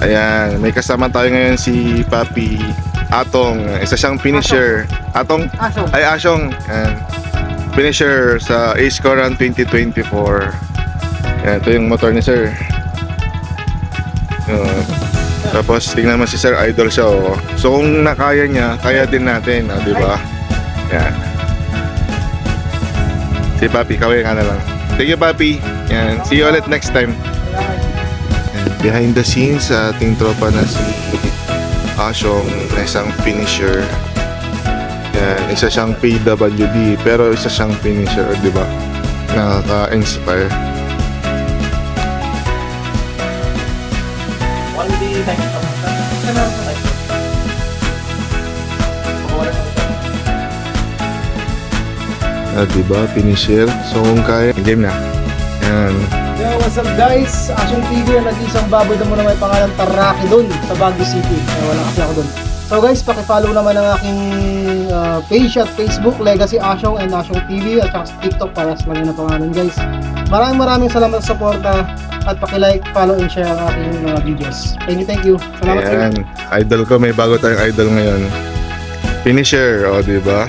Ayan, may kasama tayo ngayon si Papi Atong. Isa siyang finisher. Atong? Aso. Ay, Asyong. Ayan. Finisher sa Ace Coran 2024. Ayan, ito yung motor ni Sir. Ayan. tapos tingnan mo si Sir Idol siya oh. So kung nakaya niya, kaya din natin, oh, di ba? Yan. Si Papi, kawin ka na lang. Thank you Papi. Yan. See you ulit next time. Behind the scenes sa ating tropa na si Asyong na isang finisher. Yan. Isa siyang PWD pero isa siyang finisher, di ba? Nakaka-inspire. Ah, di ba? Finisher. So kung kaya, game na. Yan. Yo, what's up guys? Asyong TV na nag-isang baboy na muna may pangalan Taraki doon sa Baguio City. Ay, wala kasi ako doon. So guys, pakifollow naman ang aking uh, page at Facebook, Legacy Asyong and Asyong TV at saka sa TikTok para sa lang yun ang pangalan guys. Maraming maraming salamat sa suporta at paki-like, follow and share ang aking mga videos. Thank you, thank you. Salamat. Ayan. Idol ko, may bago tayong idol ngayon. Finisher, o, di ba?